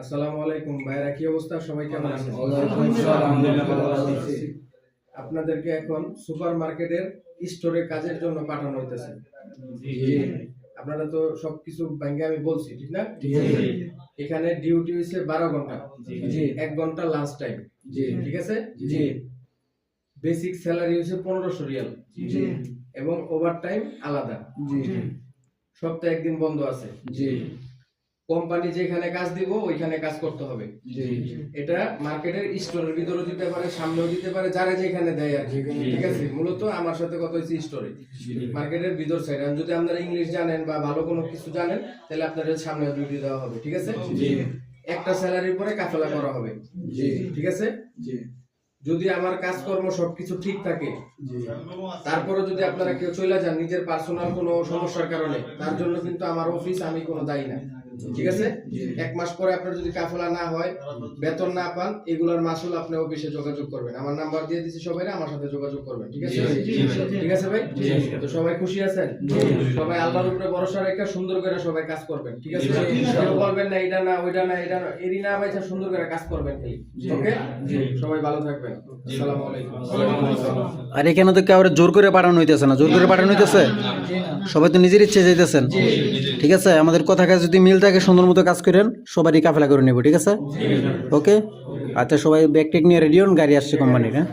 আসসালামু আলাইকুম। ভাইরা কি অবস্থা? সবাই কেমন আছেন। আপনাদেরকে এখন সুপার মার্কেটের স্টোরে কাজের জন্য পাঠানো হইতেছে। আপনারা তো সবকিছু ব্যাংকে আমি বলছি ঠিক না? এখানে ডিউটি হয়েছে বারো ঘণ্টা। এক ঘণ্টা লাঞ্চ টাইম ঠিক আছে? বেসিক স্যালারি হচ্ছে পনেরোশো রিয়াল। জি এবং ওভার টাইম আলাদা জি। সপ্তাহে একদিন বন্ধ আছে। জি। কোম্পানি যেখানে কাজ দিব ওইখানে কাজ করতে হবে। এটা মার্কেটের স্টোরের ভিতরেও দিতে পারে সামনেও দিতে পারে যারা যেখানে দেয় আর ঠিক আছে? মূলত আমার সাথে কথা হচ্ছে স্টোরে। মার্কেটের ভিতর সাইড যদি আপনারা ইংলিশ জানেন বা ভালো কোনো কিছু জানেন তাহলে আপনাদের সামনে ডিউটি দেওয়া হবে ঠিক আছে? একটা স্যালারির পরে কাফেলা করা হবে। জি। ঠিক আছে? যদি আমার কাজকর্ম সবকিছু ঠিক থাকে তারপরে যদি আপনারা কেউ চলে যান নিজের পার্সোনাল কোনো সমস্যার কারণে তার জন্য কিন্তু আমার অফিস আমি কোনো দায়ী না। ঠিক আছে? এক মাস পরে আপনার যদি কাফলা না হয় বেতন না পান এগুলোর মাসুল আপনি অফিসে যোগাযোগ করবেন। আমার নাম্বার দিয়ে দিচ্ছি সবাই আমার সাথে যোগাযোগ করবেন ঠিক আছে। ঠিক আছে ভাই? তো সবাই খুশি আছেন? সবাই আল্লাহর উপরে ভরসা রেখে সুন্দর করে সবাই কাজ করবেন ঠিক আছে। কেউ বলবেন না এটা না ওইটা না এটা না। এরই না ভাই সুন্দর করে কাজ করবেন খালি ওকে? সবাই ভালো থাকবেন। আসসালামু আলাইকুম। আর এখানে তো কাউরে জোর করে পাঠানো হইতেছে না। জোর করে পাঠানো হইতেছে? সবাই তো নিজের ইচ্ছে যাইতেছেন। ঠিক আছে? আমাদের কথা কাজ যদি মিল থাকে সুন্দর মতো কাজ করেন সবারই কাফেলা করে নেব ঠিক আছে? ওকে? আচ্ছা সবাই ব্যাগ টেক নিয়ে রেডি হন গাড়ি আসছে কোম্পানির হ্যাঁ?